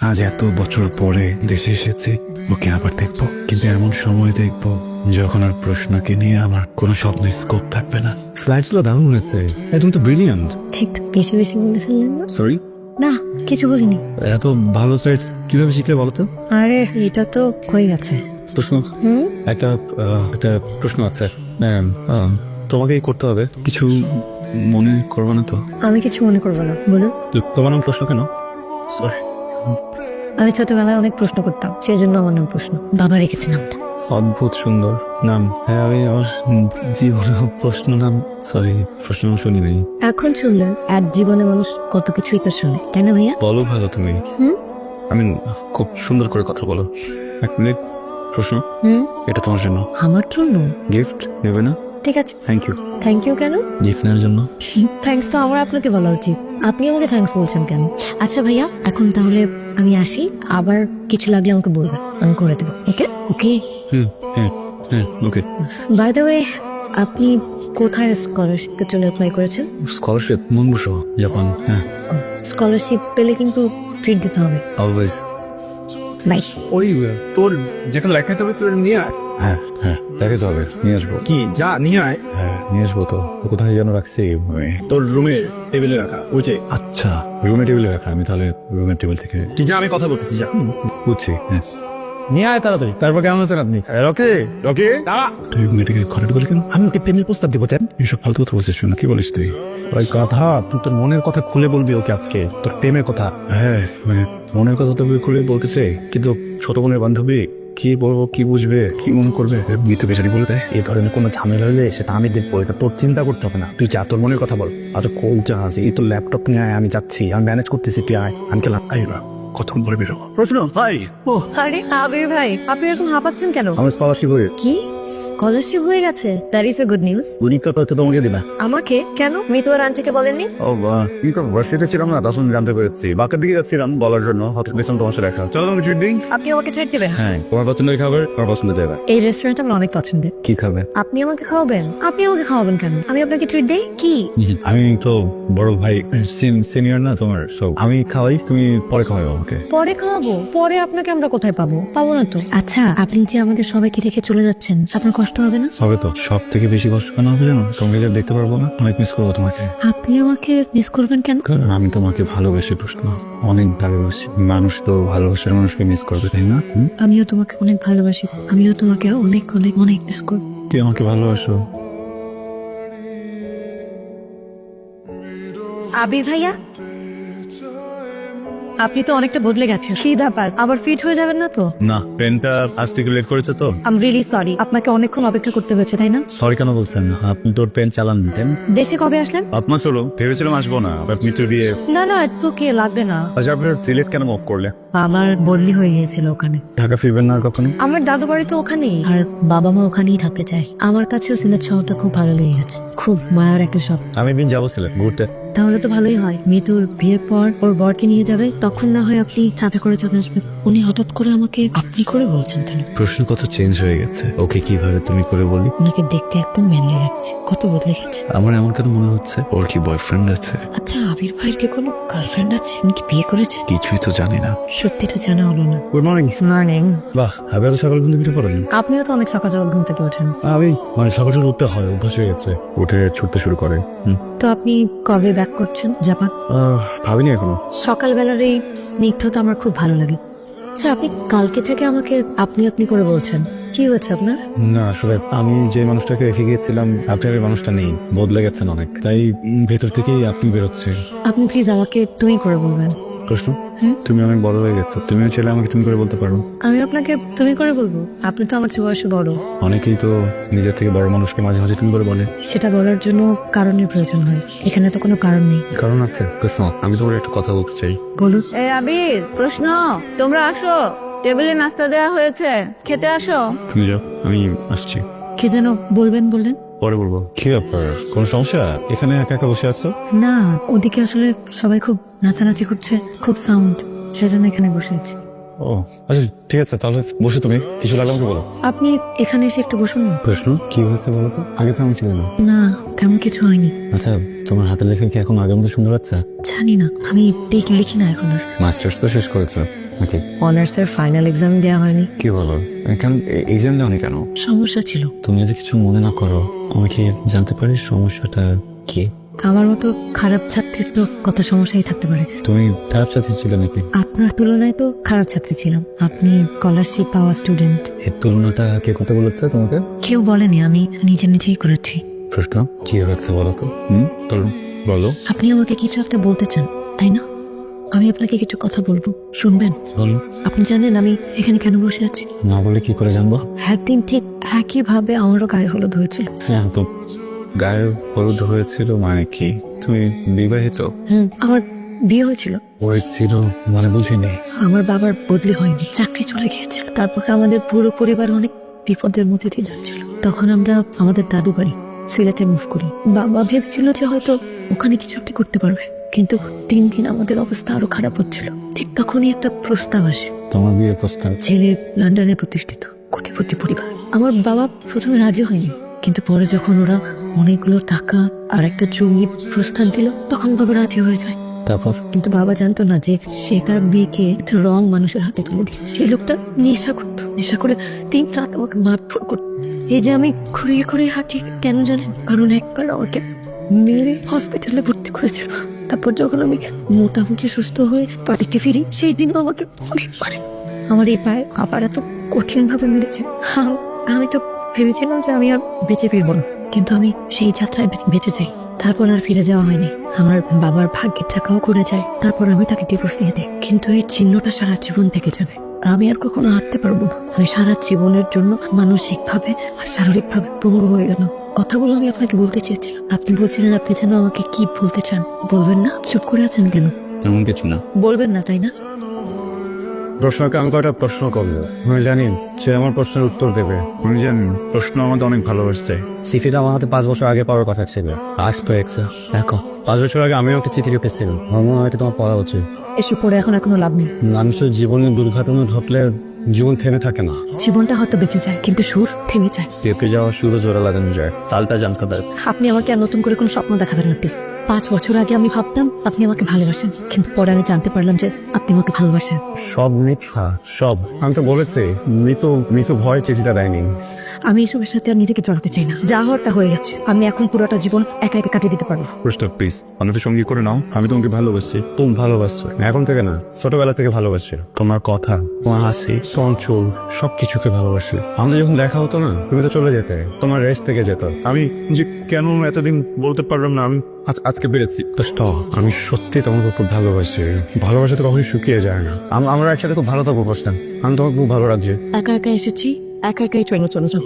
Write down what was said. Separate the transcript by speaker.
Speaker 1: আজ এত বছর পরে দেশে এসেছি ওকে আবার দেখব। কিন্তু এমন সময় দেখব যখন আর প্রশ্নকে নিয়ে আমার কোনো স্বপ্নের স্কোপ থাকবে না।
Speaker 2: স্লাইডসগুলো দারুণ হয়েছে। এই তুমি তো ব্রিলিয়ান্ট
Speaker 3: একটু বেশি বেশি বলে ফেললেন না?
Speaker 2: সরি
Speaker 3: না কিছু বলিনি।
Speaker 2: এত ভালো স্লাইডস কীভাবে শিখলে বলো তো?
Speaker 3: আরে এটা তো হয়ে গেছে।
Speaker 2: প্রশ্ন? একটা আহ, একটা প্রশ্ন আছে। তোমাকেই করতে হবে। কিছু মনে করবে না তো?
Speaker 3: আমি কিছু মনে করব না বলুন।
Speaker 2: তোমার নাম প্রশ্ন কেন? সরি
Speaker 3: আমি ছোটবেলায় অনেক প্রশ্ন করতাম সেই জন্য আমার নাম প্রশ্ন। বাবা রেখেছে নামটা।
Speaker 2: অদ্ভুত সুন্দর নাম। হ্যাঁ আমি আমার জীবনে প্রশ্ন নাম সরি প্রশ্ন নাম শুনি নাই।
Speaker 3: এখন শুনলেন এক জীবনে মানুষ কত কিছুই তো শোনে তাই না ভাইয়া?
Speaker 2: বলো ভালো তুমি। আমি খুব সুন্দর করে কথা বলো। এক মিনিট প্রশ্ন। এটা তোমার জন্য।
Speaker 3: আমার জন্য?
Speaker 2: গিফট নেবে না?
Speaker 3: ঠিক আছে।
Speaker 2: থ্যাংক ইউ
Speaker 3: থ্যাংক ইউ কেন?
Speaker 2: গিফট জন্য।
Speaker 3: থ্যাঙ্কস তো আমার আপনাকে বলা উচিত। আপনি আমাকে থ্যাঙ্কস বলছেন কেন? আচ্ছা ভাইয়া এখন তাহলে আমি আসি। আবার কিছু লাগলে আমাকে বলবেন। আমি করে দেবো ওকে? ওকে?
Speaker 2: হুম হ্যাঁ হ্যাঁ ওকে।
Speaker 3: বাই দ্য ওয়ে আপনি কোথায় স্কলারশিপের জন্য অ্যাপ্লাই করেছেন?
Speaker 2: স্কলারশিপ মন বসো জাপান হ্যাঁ।
Speaker 3: স্কলারশিপ পেলে কিন্তু ট্রিট দিতে হবে।
Speaker 2: অলওয়েজ
Speaker 3: বাই
Speaker 4: ওই তোর যেখানে লেখাতে হবে তোর নিয়ে
Speaker 2: হ্যাঁ হ্যাঁ দেখাতে হবে নিয়ে আসব।
Speaker 4: কি যা নিয়ে আয়।
Speaker 2: হ্যাঁ নিয়ে আসব তো। কোথায় যেন রাখছি
Speaker 4: তোর রুমে টেবিলে রাখা ওই যে
Speaker 2: আচ্ছা রুমে টেবিলে রাখা আমি তাহলে রুমের টেবিল থেকে
Speaker 4: তুই যা আমি কথা বলতেছি যা।
Speaker 2: বুঝছি হ্যাঁ।
Speaker 4: নিয়ে আয় তাড়াতাড়ি। তারপর কেমন আছেন আপনি?
Speaker 2: রকে রকে। তুই মেয়েটাকে ঘরে ঢুকলি কেন?
Speaker 4: আমি ওকে প্রেমের প্রস্তাব দিব দেন
Speaker 2: এইসব ফালতু কথা বলছিস শোনা কি বলিস তুই?
Speaker 4: ওই কথা তুই তোর মনের কথা খুলে বলবি ওকে আজকে তোর প্রেমের কথা।
Speaker 2: হ্যাঁ মানে মনের কথা তো খুলে বলতেছে কিন্তু ছোট বোনের বান্ধবী কি বলব কি বুঝবে কি মনে করবে মৃত বেচারি বলে দেয়।
Speaker 4: এই ধরনের কোনো ঝামেলা হলে সেটা আমি দেখব এটা তোর চিন্তা করতে হবে না। তুই যা তোর মনের কথা বল। আর কোল আছে এই তোর ল্যাপটপ নিয়ে আয় আমি যাচ্ছি আমি ম্যানেজ করতেছি তুই আয়। আমি কেলাম আই না
Speaker 2: কতক্ষণ পরে বেরোবো
Speaker 4: প্রশ্ন ভাই। ও
Speaker 3: আরে আবির ভাই আপনি এরকম হাঁপাচ্ছেন কেন?
Speaker 4: আমার স্কলারশিপ হয়ে
Speaker 3: কি? স্কলারশিপ হয়ে গেছে? That is a good news
Speaker 4: পরীক্ষা করতে তোমাকে দিবা
Speaker 3: আমাকে? কেন? মিতু আর আন্টিকে বলেননি?
Speaker 2: ও বা কি করব ভার্সিটিতে ছিলাম না তখন জানতে পেরেছি। বাঁকের দিকে যাচ্ছিলাম বলার জন্য হঠাৎ পেছন তোমার সাথে দেখা। চলো তোমাকে ট্রিট দিই?
Speaker 3: আপনি আমাকে ট্রিট দেবেন?
Speaker 2: হ্যাঁ তোমার পছন্দের খাবার তোমার পছন্দের দেবে।
Speaker 3: এই রেস্টুরেন্ট আমার অনেক পছন্দের।
Speaker 2: কি খাবে?
Speaker 3: আপনি আমাকে খাওয়াবেন? আপনি আমাকে খাওয়াবেন কেন? আমি আপনাকে ট্রিট দেই? কি?
Speaker 2: আমি তো বড় ভাই সিনিয়র না তোমার সব আমি খাওয়াই তুমি পরে খাওয়াই আমাকে।
Speaker 3: পরে খাওয়াবো? পরে আপনাকে আমরা কোথায় পাবো? পাবো না তো। আচ্ছা আপনি যে আমাদের সবাইকে রেখে চলে যাচ্ছেন আপনার কষ্ট হবে না?
Speaker 2: হবে তো। সব থেকে বেশি কষ্ট কেন হবে জানো? তোমাকে যে দেখতে পারব না অনেক মিস করব তোমাকে।
Speaker 3: আপনি আমাকে মিস করবেন কেন?
Speaker 2: কারণ আমি তোমাকে ভালোবেসে প্রশ্ন। অনেক ভালোবাসি। মানুষ তো ভালোবাসার মানুষকে মিস করবে তাই না? হুম?
Speaker 3: আমিও তোমাকে অনেক ভালোবাসি। আমিও তোমাকে অনেক অনেক অনেক মিস করব।
Speaker 2: তুই আমাকে ভালোবাসো?
Speaker 3: আবির ভাইয়া আপনি তো অনেকটা বদলে গেছেন। কি ব্যাপার? আবার ফিট হয়ে যাবেন না তো?
Speaker 2: না পেনটা আজ থেকে লেট করেছে তো।
Speaker 3: আম রিয়েলি সরি আপনাকে অনেকক্ষণ অপেক্ষা করতে হয়েছে তাই না?
Speaker 2: সরি কেন বলছেন? আপনি তোর পেন চালান নিতেন
Speaker 3: দেশে কবে আসলেন?
Speaker 2: আপনার চলো ভেবেছিলাম আসব না বাট মিত্র বিয়ে।
Speaker 3: না না ইটস ওকে লাগবে না।
Speaker 2: আচ্ছা আপনার সিলেট কেন মক করলে?
Speaker 3: আমার বদলি হয়ে গিয়েছিল ওখানে।
Speaker 2: ঢাকা ফিরবেন না কখনো?
Speaker 3: আমার দাদু বাড়ি তো ওখানেই। আর বাবা মা ওখানেই থাকতে চায়। আমার কাছেও সিলেট শহরটা খুব ভালো লেগে গেছে খুব মায়ার একটা শখ
Speaker 2: আমি একদিন যাব সিলেট ঘুরতে।
Speaker 3: তাহলে তো ভালোই হয়। মিতুর বিয়ের পর ওর বরকে নিয়ে যাবে, তখন না হয় আপনি চাঁদা করে চলে আসবেন। উনি হঠাৎ করে আমাকে আপনি করে বলছেন কেন
Speaker 2: প্রশ্ন কত চেঞ্জ হয়ে গেছে? ওকে কীভাবে তুমি করে বলি
Speaker 3: ওনাকে দেখতে একদম ম্যানলি লাগছে কত বদলে গেছে।
Speaker 2: আমার এমন কেন মনে হচ্ছে? ওর কি বয়ফ্রেন্ড আছে?
Speaker 3: আচ্ছা আবির ভাইয়ের কি কোনো গার্লফ্রেন্ড আছে? নাকি বিয়ে করেছে?
Speaker 2: কিছুই তো জানি না।
Speaker 3: সত্যিটা জানা হলো না।
Speaker 2: গুড মর্নিং
Speaker 3: মর্নিং
Speaker 2: বাহ আমি এত সকাল কিন্তু কিছু করেন
Speaker 3: আপনিও তো অনেক সকাল সকাল ঘুম থেকে ওঠেন।
Speaker 2: আমি? মানে সকাল সকাল উঠতে হয় অভ্যাস হয়ে গেছে। উঠে ছুটতে শুরু করে। হুম।
Speaker 3: তো আপনি কবে ব্যাক করছেন জাপান?
Speaker 2: আহ, ভাবিনি এখনও।
Speaker 3: সকালবেলার এই স্নিগ্ধতা আমার খুব ভালো লাগে আচ্ছা আপনি কালকে থেকে আমাকে আপনি আপনি করে বলছেন। কি হয়েছে আপনার?
Speaker 2: না আসলে আমি যে মানুষটাকে রেখে গিয়েছিলাম আপনার ওই মানুষটা নেই। বদলে গেছেন অনেক। তাই ভেতর থেকেই আপনি বেরোচ্ছেন।
Speaker 3: আপনি প্লিজ আমাকে তুমি করে বলবেন।
Speaker 2: প্রশ্ন? তুমি অনেক বড় হয়ে গেছো। তুমিও ছেলে আমাকে তুমি করে বলতে পারো।
Speaker 3: আমি আপনাকে তুমি করে বলব? আপনি তো আমার চেয়ে বয়সে বড়।
Speaker 2: অনেকেই তো নিজের থেকে বড় মানুষকে মাঝে মাঝে তুমি করে বলে।
Speaker 3: সেটা বলার জন্য কারণের প্রয়োজন হয়। এখানে তো কোনো কারণ নেই।
Speaker 2: কারণ আছে। আমি তোমার একটু কথা বলতে চাই।
Speaker 3: বলুন।
Speaker 5: এ আবির প্রশ্ন তোমরা আসো। টেবিলে নাস্তা দেওয়া হয়েছে। খেতে আসো।
Speaker 2: তুমি যাও আমি আসছি।
Speaker 3: কে যেন বলবেন বললেন।
Speaker 2: পরে বলব। কি ব্যাপার? কোন সমস্যা? এখানে একা একা বসে আছো?
Speaker 3: না ওদিকে আসলে সবাই খুব নাচানাচি করছে খুব সাউন্ড সেজন্য এখানে বসে আছি।
Speaker 2: ও আচ্ছা ঠিক আছে তাহলে বসে তুমি কিছু লাগলে আমাকে বলো।
Speaker 3: আপনি এখানে এসে একটু বসুন। না
Speaker 2: প্রশ্ন কি হয়েছে বলো তো? আগে তো আমি ছিল না।
Speaker 3: না তেমন কিছু হয়নি।
Speaker 2: আচ্ছা তোমার হাতের লেখা কি এখন আগের মতো সুন্দর হচ্ছে
Speaker 3: জানি না আমি ঠিক লিখি না এখন আর।
Speaker 2: মাস্টার্স তো শেষ করেছ। নাকি
Speaker 3: অনার্সের ফাইনাল এক্সাম দেওয়া হয়নি।
Speaker 2: কি বলো? কেন? এক্সাম দেওনি কেন?
Speaker 3: সমস্যা ছিল।
Speaker 2: তুমি যদি কিছু মনে না করো আমি কি জানতে পারি সমস্যাটা কি?
Speaker 3: আমার মতো খারাপ ছাত্রীর তো কত সমস্যাই থাকতে পারে।
Speaker 2: তুমি খারাপ ছাত্রী ছিল নাকি?
Speaker 3: আপনার তুলনায় তো খারাপ ছাত্রী ছিলাম। আপনি স্কলারশিপ পাওয়া স্টুডেন্ট
Speaker 2: এর তুলনাটা কে করতে বলেছে তোমাকে?
Speaker 3: কেউ বলেনি আমি নিজে নিজেই করেছি।
Speaker 2: প্রশ্ন কি হয়েছে বলো তো? হুম বলো।
Speaker 3: আপনি আমাকে কিছু একটা বলতে চান তাই না? আমি আপনাকে কিছু কথা বলব। শুনবেন?
Speaker 2: বলো
Speaker 3: আপনি জানেন আমি এখানে কেন বসে আছি?
Speaker 2: না বলে কি করে জানব?
Speaker 3: একদিন ঠিক একইভাবে আমারও গায়ে হলুদ হয়েছিল।
Speaker 2: হ্যাঁ তো। গায়ে হলুদ হয়েছিল মানে কি? তুমি বিবাহিত?
Speaker 3: হুম আমার বিয়ে হয়েছিল।
Speaker 2: হয়েছিল মানে বুঝিনি।
Speaker 3: আমার বাবার বদলি হয়নি চাকরি চলে গিয়েছিল। তারপর আমাদের পুরো পরিবার অনেক বিপদের মধ্যে দিয়ে যাচ্ছিল। তখন আমরা আমাদের দাদু বাড়ি সিলেটে মুভ করি। বাবা ভেবেছিল যে হয়তো ওখানে কিছু একটা করতে পারবে। কিন্তু দিন দিন আমাদের অবস্থা আরও খারাপ হচ্ছিল। ঠিক তখনই একটা প্রস্তাব আসে।
Speaker 2: তোমার বিয়ে প্রস্তাব?
Speaker 3: ছেলে লন্ডনে প্রতিষ্ঠিত কোটিপতি পরিবার। আমার বাবা প্রথমে রাজি হয়নি কিন্তু পরে যখন ওরা অনেকগুলো টাকা আর একটা জমি প্রস্তাব দিল তখন বাবা রাজি হয়ে যায়।
Speaker 2: তারপর?
Speaker 3: কিন্তু বাবা জানতো না যে সে তার বিয়েকে একটা রং মানুষের হাতে তুলে দিয়েছে। সেই লোকটা নেশা করতো নেশা করে তিন রাত আমাকে মারধর করতো। এই যে আমি ঘুরিয়ে ঘুরিয়ে হাঁটি কেন জানেন? কারণ একবার আমাকে মেরে হসপিটালে ভর্তি করেছিল। তারপর যখন আমি মোটামুটি সুস্থ হয়ে বাড়িতে ফিরি, সেই দিনও আমাকে অনেক মারে আমার এই পায়ে আবার এত কঠিন ভাবে মেরেছে। আমি তো ভেবেছিলাম যে আমি আর বেঁচে ফিরবো না। কিন্তু আমি সেই যাত্রায় বেঁচে যাই। তারপর আর ফিরে যাওয়া হয়নি। আমার বাবার ভাগ্যের টাকাও করে যায়। তারপর আমি তাকে ডিভোর্স দিয়ে দিই। কিন্তু এই চিহ্নটা সারা জীবন থেকে যাবে। আমি আর কখনো হাঁটতে পারব না। আমি সারা জীবনের জন্য মানসিকভাবে আর শারীরিকভাবে পঙ্গু হয়ে গেল কথাগুলো আমি আপনাকে বলতে চেয়েছিলাম। আপনি বলছিলেন আপনি যেন আমাকে কি বলতে চান বলবেন না? চুপ করে আছেন কেন?
Speaker 2: তেমন কিছু না।
Speaker 3: বলবেন না তাই না?
Speaker 2: প্রশ্নকে আমি কয়টা প্রশ্ন করব আমি জানি সে আমার প্রশ্নের উত্তর দেবে। আমি জানি প্রশ্ন আমাকে অনেক ভালোবাসছে।
Speaker 4: সিফিটা আমার হাতে পাঁচ বছর আগে পাওয়ার কথা ছিল। আজ তো একশো দেখো পাঁচ বছর আগে আমিও একটা চিঠি লিখেছিলাম। আমার মনে হয় এটা তোমার পড়া উচিত।
Speaker 3: এসব পরে এখন কোনো লাভ নেই।
Speaker 4: মানুষের জীবনে দুর্ঘটনা ঘটলে জীবন থেমে থাকে না।
Speaker 3: জীবনটা হয়তো বেঁচে যায় কিন্তু সুর থেমে যায়।
Speaker 4: পেকে যাওয়া সুরও জোরে লাগানো যায়। তালটা জানতে পারে
Speaker 3: আপনি আমাকে আর নতুন করে কোনো স্বপ্ন দেখাবেন না প্লিজ। পাঁচ বছর আগে আমি ভাবতাম আপনি আমাকে ভালোবাসেন কিন্তু পরে আমি জানতে পারলাম যে আপনি আমাকে ভালোবাসেন।
Speaker 4: সব মিথ্যা সব। আমি তো বলেছি মৃত মৃত ভয় চিঠিটা দেয়নি।
Speaker 3: আমি এসবের সাথে আর নিজেকে জড়াতে চাই না। যা হওয়ার তা হয়ে গেছে। আমি এখন পুরোটা জীবন একা একা কাটিয়ে দিতে পারব।
Speaker 2: প্রস্তাব প্লিজ অনেকের সঙ্গী করে নাও। আমি তোমাকে ভালোবাসি।
Speaker 4: তুমি ভালোবাসছো। এখন থেকে না। ছোটবেলা থেকে ভালোবাসি। তোমার কথা তোমার হাসি তোমার চুল সব কিছুকে ভালোবাসি। আমাদের যখন দেখা হতো না তুমি তো চলে যেতে। তোমার রেস্ট থেকে যেত।
Speaker 2: আমি যে কেন এতদিন বলতে পারলাম না আমি আজ আজকে পেরেছি
Speaker 4: দোস্ত আমি সত্যি তোমাকে খুব ভালোবাসি। ভালোবাসা তো কখনোই শুকিয়ে যায় না। আমরা একসাথে খুব ভালো থাকব বসতাম আমি তোমাকে খুব ভালো রাখছি।
Speaker 3: একা একা এসেছি? একা একাই ট্রেনে চলে যাব